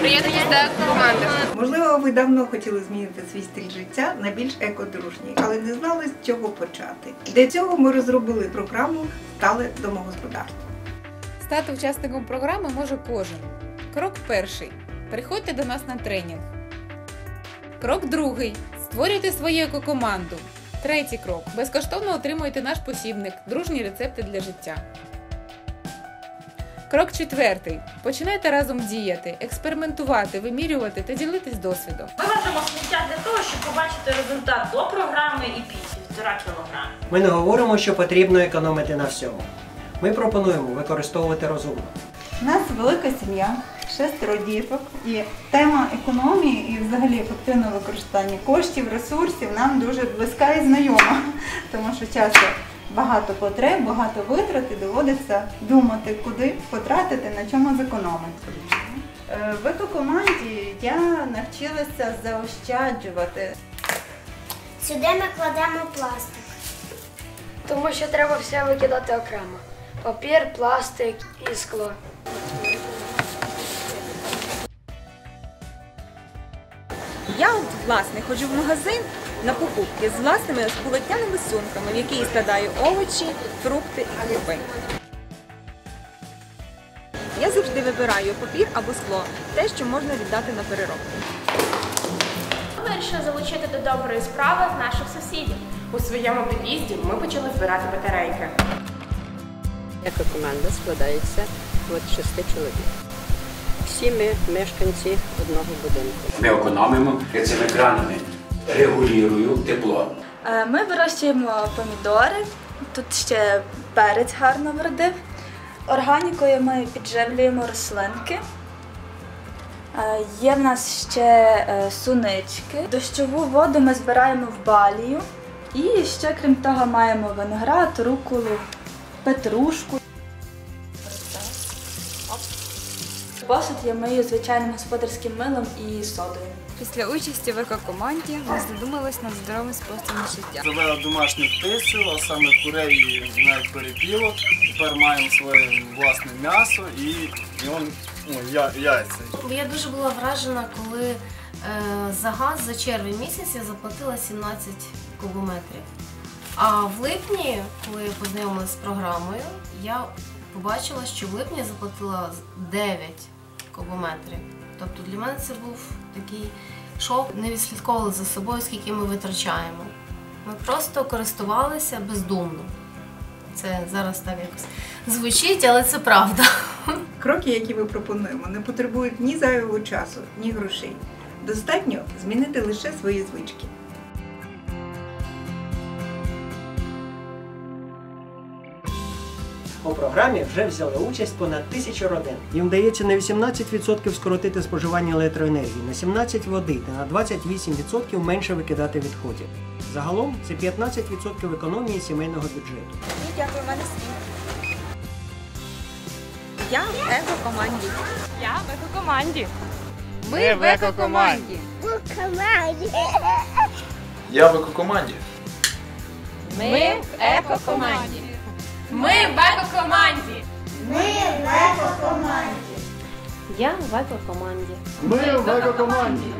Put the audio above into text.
Приєднуйтесь до команди. Можливо, ви давно хотіли змінити свій стиль життя на більш екодружній, але не знали, з чого почати. Для цього ми розробили програму Стале домогосподарство. Стати учасником програми може кожен. Крок перший. Приходьте до нас на тренінг. Крок другий. Створюйте свою екокоманду. Третій крок. Безкоштовно отримуйте наш посібник Дружні рецепти для життя. Крок четвертий. Починайте разом діяти, експериментувати, вимірювати та ділитись досвідом. Ми Виважимо сміття для того, щоб побачити результат до програми і після півтора кілограми. Ми не говоримо, що потрібно економити на всьому. Ми пропонуємо використовувати розумно. У нас велика сім'я, шестеро діток, і тема економії і взагалі ефективного використання коштів, ресурсів нам дуже близька і знайома, тому що часто багато потреб, багато витрат і доводиться думати, куди потратити, на чому зекономити. Е, В екокоманді я навчилася заощаджувати. Сюди ми кладемо пластик. Тому що треба все викидати окремо. Папір, пластик і скло. Я власне ходжу в магазин на покупки з власними полотняними сумками, в які я складаю овочі, фрукти і крупи. Я завжди вибираю папір або скло, те, що можна віддати на переробку. Ми вирішили залучити до доброї справи наших сусідів. У своєму під'їзді ми почали збирати батарейки. Екокоманда складається з шести чоловік. Всі ми мешканці одного будинку. Ми економимо цими кранами, регулюю тепло. Е, Ми вирощуємо помідори, тут ще перець гарно вродив. Органікою ми підживлюємо рослинки. Е, Є в нас ще е, сунички. Дощову воду ми збираємо в балію. І ще, крім того, маємо виноград, руколу, петрушку. Посуд я мию звичайним господарським милом і содою. Після участі в екокоманді ми задумались над здоровим способом життя. Завели домашню птицю, а саме курей і навіть перепілок. Тепер маємо своє власне м'ясо і, і он, ну, я, яйця. Я дуже була вражена, коли е, за газ за червень місяць я заплатила 17 кубометрів. А в липні, коли я познайомилася з програмою, я побачила, що в липні я заплатила 9 кубометрів. Тобто для мене це був такий шок. Не відслідковували за собою, скільки ми витрачаємо. Ми просто користувалися бездумно. Це зараз так якось звучить, але це правда. Кроки, які ми пропонуємо, не потребують ні зайвого часу, ні грошей. Достатньо змінити лише свої звички. У програмі вже взяли участь понад тисячу родин. Їм вдається на 18% скоротити споживання електроенергії, на 17% води та на 28% менше викидати відходів. Загалом це 15% економії сімейного бюджету. Дякую, мене свій. Я в екокоманді. Я в екокоманді. Ми в екокоманді. Я в екокоманді. Ми в екокоманді. Ми в екокоманді. Ми в екокоманді. Я в екокоманді. Ми в екокоманді.